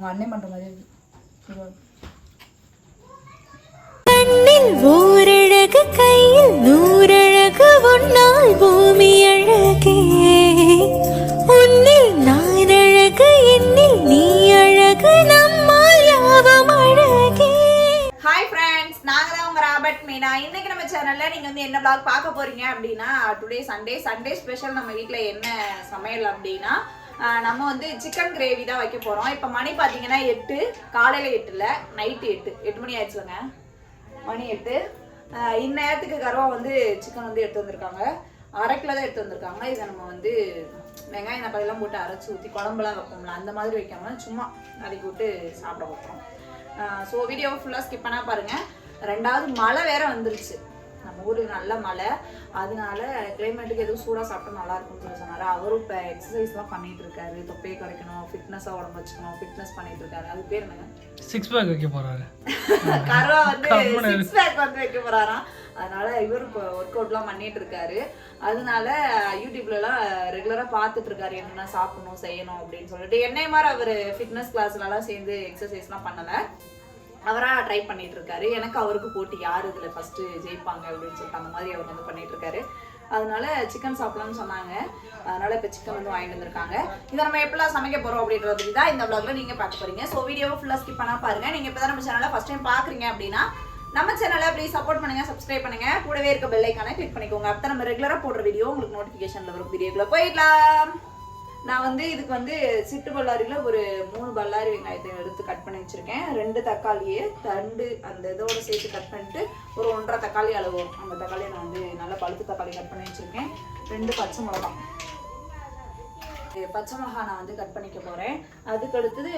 உங்கள் அண்ணன் பண்ணுற மாதிரி ஓரழகு கையில் நூறழகு உன்னால் பூமி அழகே. உன்னில் நான் அழகு என்னில் நீ அழகு நம்மால் யாவும் அழகே. ஹாய் ஃப்ரெண்ட்ஸ் நாங்கள் தான் உங்கள் ராபர்ட் மீனா. இன்னைக்கு நம்ம சேனலில் நீங்கள் வந்து என்ன vlog பார்க்க போறீங்க அப்படின்னா டுடே சண்டே சண்டே ஸ்பெஷல் நம்ம வீட்டில் என்ன சமையல் அப்படின்னா நம்ம வந்து சிக்கன் கிரேவி தான் வைக்க போகிறோம் இப்போ மணி பார்த்தீங்கன்னா எட்டு காலையில் எட்டில் நைட்டு எட்டு. எட்டு மணி ஆயிடுச்சுலங்க. மணி எட்டு. இந்நேரத்துக்கு கருவா வந்து சிக்கன் வந்து எடுத்து வந்திருக்காங்க. அரை கிலோ தான் எடுத்து வந்திருக்காங்க. இதை நம்ம வந்து வெங்காயம் தக்காளிலாம் போட்டு அரைச்சி ஊற்றி குழம்புலாம் வைப்போம்ல அந்த மாதிரி வைக்காம சும்மா நறுக்கி விட்டு சாப்பிட வைப்போம். ஸோ வீடியோவை ஃபுல்லாக ஸ்கிப் பண்ணால் பாருங்கள் ரெண்டாவது மழை வேற வந்துருச்சு. ஊருக்கு நல்ல மழை. அதனால கிளைமேட்டுக்கு எதுவும் சூடாக சாப்பிட்டா நல்லா இருக்கும்னு சொல்லி சொன்னாரு. அவரும் இப்போ எக்ஸசைஸ்லாம் பண்ணிட்டு இருக்காரு. தொப்பையை குறைக்கணும் ஃபிட்னஸாக உடம்பு வச்சுக்கணும் ஃபிட்னஸ் பண்ணிட்டு இருக்காரு. அது பேர் என்னங்க? சிக்ஸ் பேக் வைக்க போறாரு. கருவா வந்து சிக்ஸ் பேக் வந்து வைக்க போறாராம். அதனால இவரும் இப்போ ஒர்க் அவுட்லாம் பண்ணிட்டு இருக்காரு. அதனால யூடியூப்லலாம் ரெகுலரா பார்த்துட்டு இருக்காரு. என்னென்ன சாப்பிடணும் செய்யணும் அப்படின்னு சொல்லிட்டு. என்னை மாதிரி அவர் ஃபிட்னஸ் கிளாஸ்லலாம் சேர்ந்து எக்ஸசைஸ்லாம் பண்ணல. அவராக ட்ரை பண்ணிட்டு இருக்காரு எனக்கு அவருக்கு போட்டி யார் இதில் ஃபர்ஸ்ட் ஜெயிப்பாங்க அப்படின்னு சொல்லிட்டு அந்த மாதிரி அவர் வந்து பண்ணிட்டு இருக்காரு அதனால சிக்கன் சாப்பிடலாம்னு சொன்னாங்க. அதனால இப்போ சிக்கன் வந்து வாங்கிட்டு வந்திருக்காங்க. இதை நம்ம எப்படிலாம் சமைக்க போகிறோம் அப்படின்றது தான் இந்த vlogல நீங்கள் பார்க்க போறீங்க. ஸோ வீடியோவை ஃபுல்லாக ஸ்கிப் பண்ணா பாருங்க. நீங்கள் இப்போ தான் நம்ம சேனலை ஃபஸ்ட் டைம் பார்க்குறீங்க அப்படின்னா நம்ம சேனலை ப்ளீஸ் சப்போர்ட் பண்ணுங்க சப்ஸ்கிரைப் பண்ணுங்க. கூடவே இருக்க பெல்லைக்கான கிளிக் பண்ணிக்கோங்க. அப்போ நம்ம ரெகுலராக போடுற வீடியோ உங்களுக்கு நோட்டிஃபிகேஷனில் வரும். வீடியோக்குள்ள போயிடலாம். நான் வந்து இதுக்கு வந்து சிட்டு பல்லாரியில் ஒரு மூணு பல்லாரி வெங்காயத்தை எடுத்து கட் பண்ணி வச்சுருக்கேன். ரெண்டு தக்காளியை தண்டு அந்த இதோடு சேர்த்து கட் பண்ணிட்டு ஒரு ஒன்றரை தக்காளி அளவு. அந்த தக்காளியை நான் வந்து நல்லா பழுத்து தக்காளி கட் பண்ணி வச்சுருக்கேன். ரெண்டு பச்சை மிளகா இது பச்சை மிளகா நான் வந்து கட் பண்ணிக்க போகிறேன் அதுக்கு அடுத்தது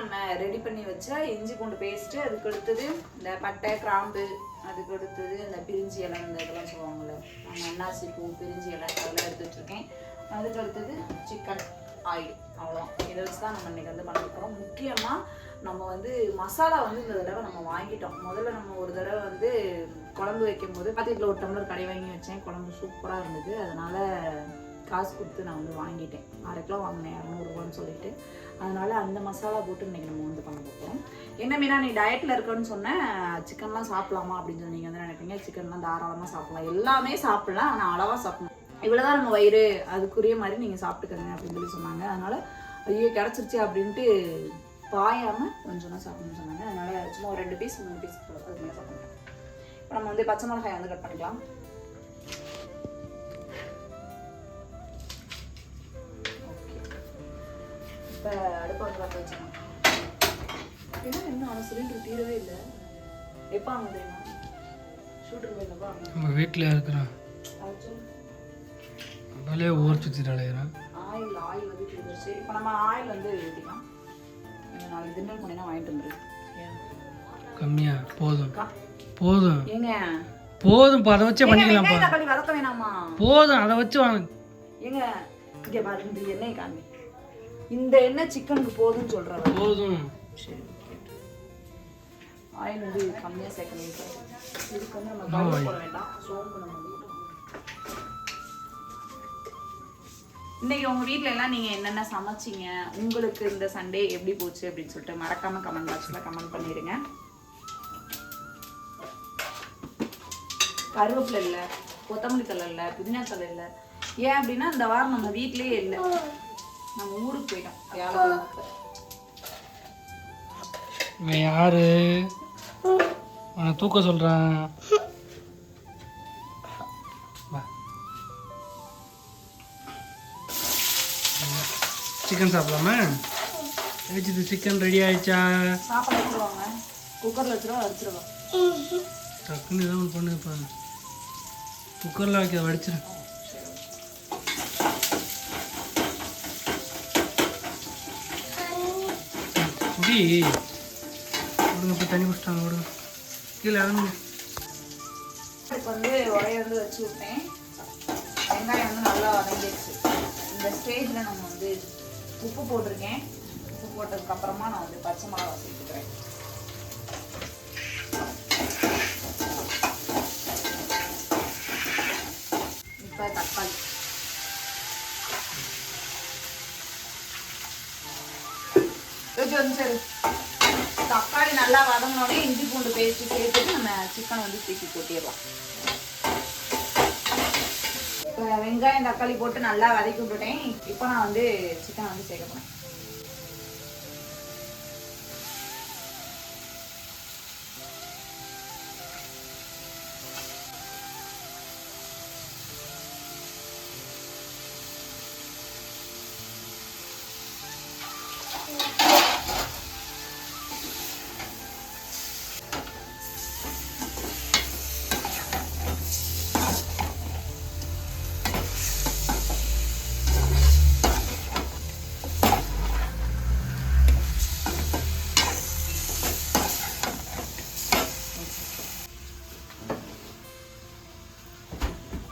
நம்ம ரெடி பண்ணி வச்ச இஞ்சி பூண்டு பேஸ்ட்டு அதுக்கடுத்தது இந்த பட்டை கிராம்பு அதுக்கு அடுத்தது இந்த பிரிஞ்சி இலை இந்த இதெல்லாம் சொல்லுவாங்கள்ல நாங்கள் அன்னாசி பூ பிரிஞ்சி இலை அதெல்லாம் எடுத்து அதுக்கு அடுத்தது சிக்கன் ஆயில் அவ்வளோ இதை வச்சு தான் நம்ம இன்னைக்கு வந்து பண்ண முக்கியமாக நம்ம வந்து மசாலா வந்து இந்த தடவை நம்ம வாங்கிட்டோம். முதல்ல நம்ம ஒரு தடவை வந்து குழம்பு வைக்கும் போது பாக்கெட்டில் ஒரு டம்ளர் கடை வாங்கி வச்சேன். குழம்பு சூப்பராக இருந்தது. அதனால் காசு கொடுத்து நான் வந்து வாங்கிட்டேன். அரை கிலோ வாங்கினேன் இரநூறுவான்னு சொல்லிட்டு. அதனால் அந்த மசாலா போட்டு இன்றைக்கி நம்ம வந்து பண்ண போகிறோம் என்ன மீனா நீ டயட்டில் இருக்கன்னு சொன்னேன் சிக்கன்லாம் சாப்பிடலாமா அப்படின்னு சொல்லி நீங்கள் வந்து நினைப்பீங்க சிக்கன்லாம் தாராளமாக சாப்பிடலாம். எல்லாமே சாப்பிடலாம் ஆனால் அளவாக சாப்பிடணும். இவ்வளோதான் நம்ம வயிறு அதுக்குரிய மாதிரி நீங்கள் சாப்பிட்டுக்கங்க அப்படின்னு சொல்லி சொன்னாங்க. அதனால் ஐயோ கிடச்சிருச்சு அப்படின்ட்டு பாயாமல் கொஞ்சம் சாப்பிடணும்னு சொன்னாங்க. அதனால் சும்மா ஒரு ரெண்டு பீஸ் மூணு பீஸ் அது மாதிரி சாப்பிடுங்க இப்போ நம்ம வந்து பச்சை மிளகாய் வந்து கட் பண்ணிக்கலாம். இப்போ அடுப்பு வந்து பற்ற வச்சுக்கணும் என்ன இன்னும் சிலிண்டர் தீரவே இல்லை. எப்போ ஆகும் தெரியுமா ஷூட்டர் போயிருந்தப்போ நம்ம வீட்டில் சொல்லு நம்மளே ஊர் சுற்றிட்டு அலையிறோம் ஆயில் ஆயில் வந்து தீர்ந்துருச்சு இப்போ நம்ம ஆயில் வந்து ஊற்றிக்கலாம் நாளைக்கு திண்டல் போனீங்கன்னா வாங்கிட்டு வந்துரு. கம்மியா போதும். போதும். ஏங்க? போதும் இப்போ அதை வச்சே வேணாமா? போதும் அதை வச்சு வாங்க. ஏங்க இங்கே பாரு இந்த எண்ணெய் காமி இந்த எண்ணெய் சிக்கனுக்கு போதும்னு சொல்கிறவ போதும். சரி ஆயில் வந்து கம்மியாக சேர்க்கணும் இதுக்கு வந்து நம்ம கடுகு போட வேண்டாம் சோம்பு நம்ம. இன்னைக்கு உங்க வீட்ல எல்லாம் நீங்க என்னென்ன சமைச்சீங்க? உங்களுக்கு இந்த சண்டே எப்படி போச்சு அப்படின்னு சொல்லிட்டு மறக்காம கமெண்ட் பாக்ஸ்ல கமெண்ட் பண்ணிடுங்க. கருவேப்பிலை இல்லை கொத்தமல்லி தழை இல்லை புதினா தழை இல்லை. ஏன் அப்படின்னா இந்த வாரம் நம்ம வீட்லயே இல்லை. நம்ம ஊருக்கு போயிட்டோம். வியாழக்கிழமை யாரு? அவனை தூக்க சொல்கிறான் சிக்கன் சாப்பிடலாமா? வச்சுது சிக்கன் ரெடி ஆயிடுச்சா? சாப்பாடு வச்சுருவாங்க. குக்கரில் வச்சிருவா வச்சிருவா டக்குன்னு ஏதோ ஒன்று பண்ணுங்கப்பா குக்கரில் வைக்க வடிச்சிரு. குடி விடுங்க போய் தண்ணி குடிச்சிட்டாங்க விடுங்க கீழே இறங்குங்க. இப்போ வந்து உடைய வந்து வச்சு விட்டேன். வெங்காயம் வந்து நல்லா வதங்கிடுச்சு. இந்த ஸ்டேஜில் நம்ம வந்து உப்பு போட்டிருக்கேன். உப்பு போட்டதுக்கு அப்புறமா நான் வந்து பச்சை மிளகா சேர்த்துக்கிறேன். இப்போ தக்காளி. வந்து சரி தக்காளி நல்லா வதங்கினோடனே இஞ்சி பூண்டு பேஸ்ட் சேர்த்துட்டு நம்ம சிக்கனை வந்து தூக்கி கொட்டிடலாம் இப்போ வெங்காயம் தக்காளி போட்டு நல்லா வதக்கி விட்டுட்டேன். இப்போ நான் வந்து சிக்கனை வந்து சேர்க்க போறேன்.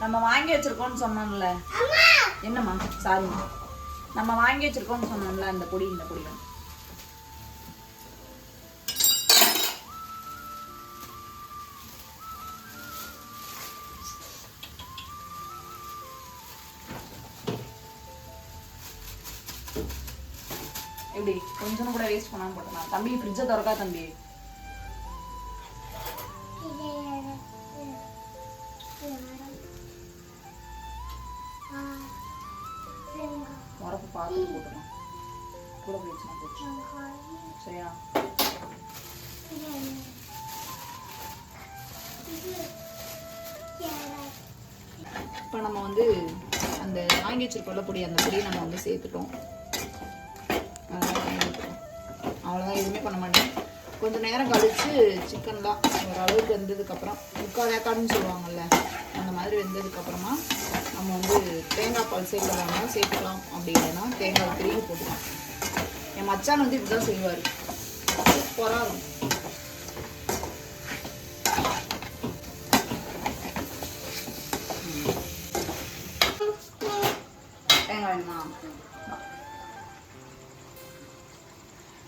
நம்ம வாங்கி வச்சிருக்கோம்னு சொன்னோம்ல. என்னம்மா? சாரிம்மா நம்ம வாங்கி வச்சிருக்கோம்னு சொன்னோம்ல அந்த பொடி இந்த பொடி. எப்படி? கொஞ்சம் கூட வேஸ்ட் பண்ணாம போட்டலாம் தம்பி ஃப்ரிட்ஜை திறக்கா தம்பி? கூட போயிடுச்சுன்னா போச்சு சரியா இப்போ நம்ம வந்து அந்த வாங்கி வச்சிருக்கோம்ல பொடி அந்த பொடியை நம்ம வந்து சேர்த்துட்டோம். அவ்வளோதான் எதுவுமே பண்ண மாட்டேன். கொஞ்சம் நேரம் கழிச்சு சிக்கன்லாம் ஓரளவுக்கு வெந்ததுக்கப்புறம் முக்கால் வேக்காடுன்னு சொல்லுவாங்கல்ல அந்த மாதிரி வெந்ததுக்கப்புறமா நம்ம வந்து தேங்காய் பால் சேர்க்கலாம் சேர்த்துக்கலாம். அப்படி இல்லைன்னா தேங்காய் திரும்பி போட்டுக்கலாம். என் மச்சான் வந்து இப்படிதான் செய்வார். சூப்பராக இருக்கும்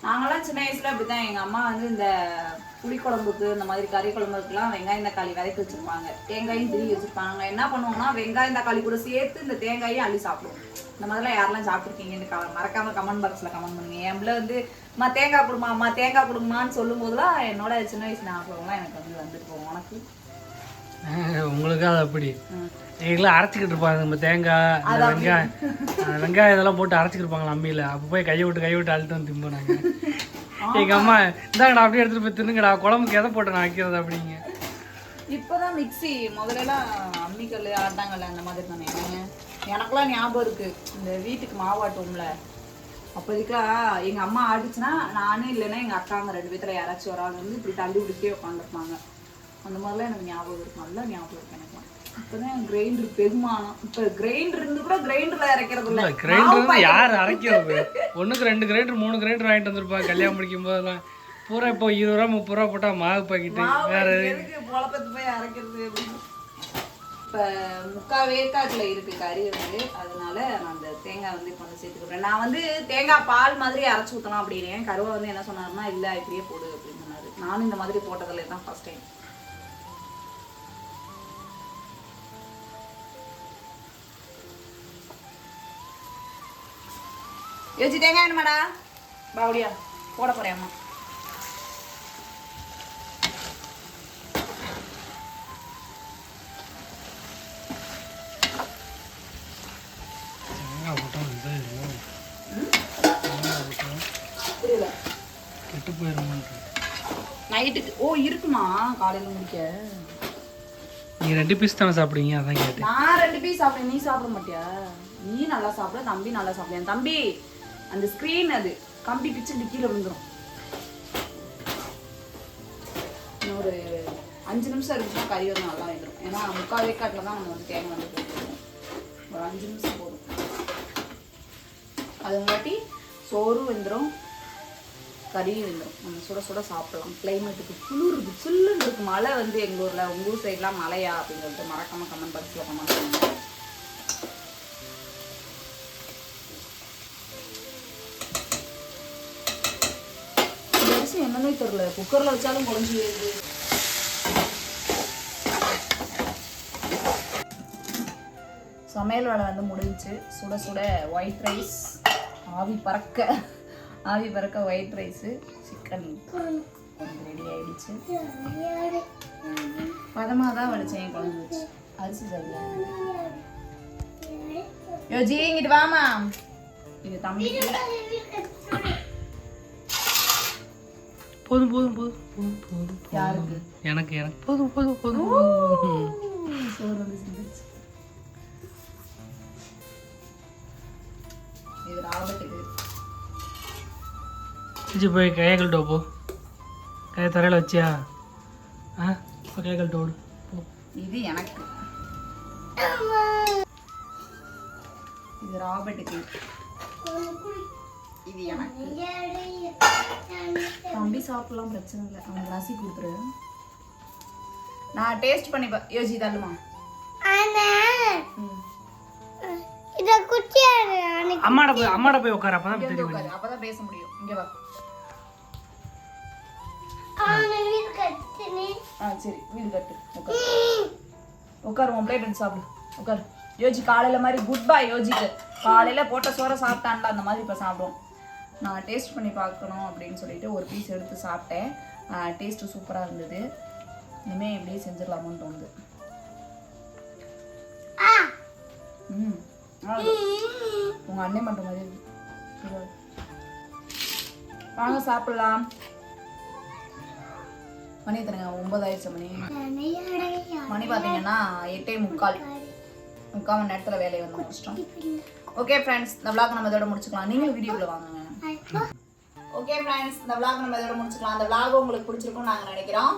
நாங்களாம் சின்ன வயசுல அப்படிதான் எங்க அம்மா வந்து இந்த புளிக்குழம்புக்கு இந்த மாதிரி கறி குழம்புக்குலாம் வெங்காயம் தக்காளி வதக்கி வச்சிருப்பாங்க. தேங்காயும் திருவி வச்சிருப்பாங்க. என்ன பண்ணுவோம்னா வெங்காயம் தக்காளி கூட சேர்த்து இந்த தேங்காயும் அள்ளி சாப்பிடுவோம். இந்த மாதிரிலாம் யாரெல்லாம் சாப்பிட்ருக்கீங்கன்னு மறக்காம கமெண்ட் பாக்ஸ்ல கமெண்ட் பண்ணுங்க. என் பிள்ளை வந்து அம்மா தேங்காய் கொடுமா அம்மா தேங்காய் கொடுமான்னு சொல்லும் போதெல்லாம் என்னோட சின்ன வயசு ஞாபகம்லாம் எனக்கு வந்து வந்துட்டு போகும். உனக்கு? உங்களுக்கு அது அப்படி. எங்களும் அரைச்சிக்கிட்டு இருப்பாங்க. நம்ம தேங்காய் வெங்காயம் வெங்காயம் இதெல்லாம் போட்டு அரைச்சிக்கிட்டு இருப்பாங்களா அம்மியில். அப்போ போய் கையை விட்டு கையை விட்டு அழுத்து வந்து திம்போம் நாங்கள் எங்கள் அம்மா இந்தாங்கடா அப்படியே எடுத்துகிட்டு போய் தின்னுங்கடா குழம்புக்கு எதை போட்டு நான் வைக்கிறது அப்படிங்க. இப்போதான் மிக்ஸி முதல்லலாம் அம்மிக்கல் ஆட்டாங்கல்ல அந்த மாதிரி தானே. எனக்குலாம் ஞாபகம் இருக்கு. இந்த வீட்டுக்கு மாவாட்டுவோம்ல அப்போதைக்கெல்லாம் எங்கள் அம்மா ஆடிச்சுன்னா நானே இல்லைன்னா எங்கள் அக்காங்க ரெண்டு பேத்துல யாராச்சும் வராங்க வந்து இப்படி தள்ளி விட்டுட்டே உட்காந்துருப்பாங்க. அந்த மாதிரிலாம் எனக்கு ஞாபகம் இருக்கு. நல்லா ஞாபகம் இருக்கு எனக்கு. இப்போதான் கிரைண்டர் பெருமானம். இப்போ கிரைண்டர் இருந்து கூட கிரைண்டர்ல இறக்கிறது இல்ல. கிரைண்டர் யார் அரைக்கிறது? ஒன்றுக்கு ரெண்டு கிரைண்டர் மூணு கிரைண்டர் வாங்கிட்டு வந்திருப்பாங்க. கல்யாணம் முடிக்கும் போதெல்லாம். பூரா இப்போ இருபது ரூபா முப்பது ரூபா போட்டால் மாவு பாக்கெட்டு. வேற புழப்பத்து போய் அரைக்கிறது இப்போ முக்கா வேக்காட்டில் இருக்கு கறி வந்து அதனால நான் அந்த தேங்காய் வந்து இப்போ வந்து சேர்த்துக்கிறேன். நான் வந்து தேங்காய் பால் மாதிரி அரைச்சி ஊற்றலாம் அப்படின்னு. கருவா வந்து என்ன சொன்னாருன்னா இல்லை இப்படியே போடு அப்படின்னு சொன்னாரு. நானும் இந்த மாதிரி போட்டதில்ல. தான் ஃபர்ஸ்ட் டைம் யோசிச்சு தேங்காய் வேணுமாடா பாவடியா போட போறேன் கெட்டு நைட்டுக்கு ஓ இருக்குமா காலையில முடிக்க? நீங்கள் ரெண்டு பீஸ் தானே சாப்பிடுவீங்க அதான் கேட்டேன். நான் ரெண்டு பீஸ் சாப்பிட்டேன் நீ சாப்பிட மாட்டியா? நீ நல்லா சாப்பிட தம்பி நல்லா சாப்பிடுவேன் தம்பி அந்த ஸ்க்ரீன் அது. கம்பி பிச்சு இப்படி கீழே விழுந்துடும் இன்னும் ஒரு அஞ்சு நிமிஷம் இருக்குன்னா கறி வந்து நல்லா வந்துடும் ஏன்னா முக்கால் வேக்காட்டில் தான் நம்ம வந்து தேங்காய் வந்து போட்டுருவோம் ஒரு அஞ்சு நிமிஷம் போதும். அதுங்காட்டி சோறு வெந்துடும் கறியும் வெந்துடும் நம்ம சுட சுட சாப்பிடலாம். கிளைமேட்டுக்கு குளிருது சில்லுன்னு இருக்கு. மழை வந்து எங்கள் ஊரில் உங்கள் ஊர் சைட்லாம் மழையா அப்படின்னு சொல்லிட்டு மறக்காமல் கமெண்ட் பாக்ஸில் கமெண்ட் பண்ணுங்க. இந்த என்னன்னே தெரில குக்கரில் வச்சாலும் குழஞ்சி வருது சமையல் வேலை வந்து முடிஞ்சுச்சு. சுட சுட ஒயிட் ரைஸ் ஆவி பறக்க. ஆவி பறக்க ஒயிட் ரைஸு சிக்கன் ரெடி ஆயிடுச்சு. பதமாக தான் வடிச்சேன் என் குழம்பு வச்சு. அரிசி சரியா யோஜி இங்கிட்டு வாமா. இது தம்பிக்கு. போதும் போதும் போதும் போதும் போதும் யாருக்கு? எனக்கு எனக்கு. போதும் போதும் போதும். சோறு வந்து இது ராபர்ட்டுக்கு சிச்சி போய் கையை கழட்டு போ. கையை தரையில் வச்சியா? ஆ? இப்போ கையை கழட்டு ஓடு. போ. இது எனக்கு. இது ராபர்ட்டுக்கு. இது எனக்கு. தம்பி சாப்பிடலாம் பிரச்சனை இல்லை. அவனுக்கு நசி கொடுத்துரு. நான் டேஸ்ட் பண்ணி பா யோசி தள்ளுமா. அம்மாட போய் அம்மாட போய் உட்கார அப்போ தான் இங்க வந்து தெரியும். உட்காரு அப்பதான் பேச முடியும். இங்க வா. ஆ சரி வீடு கட்டு. உட்காரு. உட்காரு உன் பிளேட் எடுத்து சாப்பிடு. உட்காரு. யோஜி காலையில மாதிரி குட் பை யோஜிக்கு. காலையில போட்ட சோறை சாப்பிட்டான்டா அந்த மாதிரி இப்போ சாப்பிடுவோம். நான் டேஸ்ட் பண்ணி பார்க்கணும் அப்படின்னு சொல்லிட்டு ஒரு பீஸ் எடுத்து சாப்பிட்டேன். டேஸ்ட்டு சூப்பராக இருந்தது. இனிமேல் இப்படியே செஞ்சிடலாமான்னு தோணுது. ம் உங்கள் அண்ணன் பண்ணுற மாதிரி வாங்க சாப்பிடலாம். மணி தருங்க ஒன்பது ஆயிடுச்சு மணி. மணி பார்த்தீங்கன்னா எட்டே முக்கால். முக்கால் மணி நேரத்தில் வேலையை வந்து முடிச்சிட்டோம் ஓகே ஃப்ரெண்ட்ஸ் இந்த vlog நம்ம இதோட முடிச்சுக்கலாம். நீங்களும் வீடியோக்குள்ள வாங்க. ஓகே ஃப்ரெண்ட்ஸ் இந்த vlog நம்ம இதோட முடிச்சுக்கலாம். அந்த vlog உங்களுக்கு பிடிச்சிருக்கும்னு நாங்கள் நினைக்கிறோம்.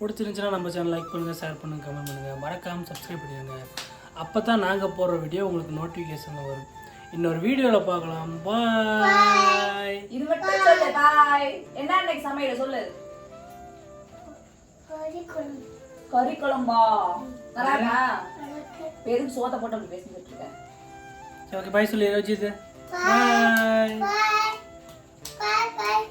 பிடிச்சிருந்துச்சுன்னா நம்ம சேனல் லைக் பண்ணுங்கள் ஷேர் பண்ணுங்கள் கமெண்ட் பண்ணுங்கள் மறக்காமல் சப்ஸ்கிரைப் பண்ணிடுங்க அப்போ தான் நாங்கள் போடுற வீடியோ உங்களுக்கு நோட்டிஃபிகேஷனில் வரும். இன்னொரு வீடியோவில் பார்க்கலாம். பாய் இது மட்டும் சொல்லு பாய் என்ன இன்னைக்கு சமையல்? சொல்லு. கறி குழம்பா நல்லா பெரும் சோத்தை போட்டு அப்படி பேசிட்டு இருக்கேன் ఓకే బాయ్ సులు ఈరోజు బాయ్ బాయ్ బాయ్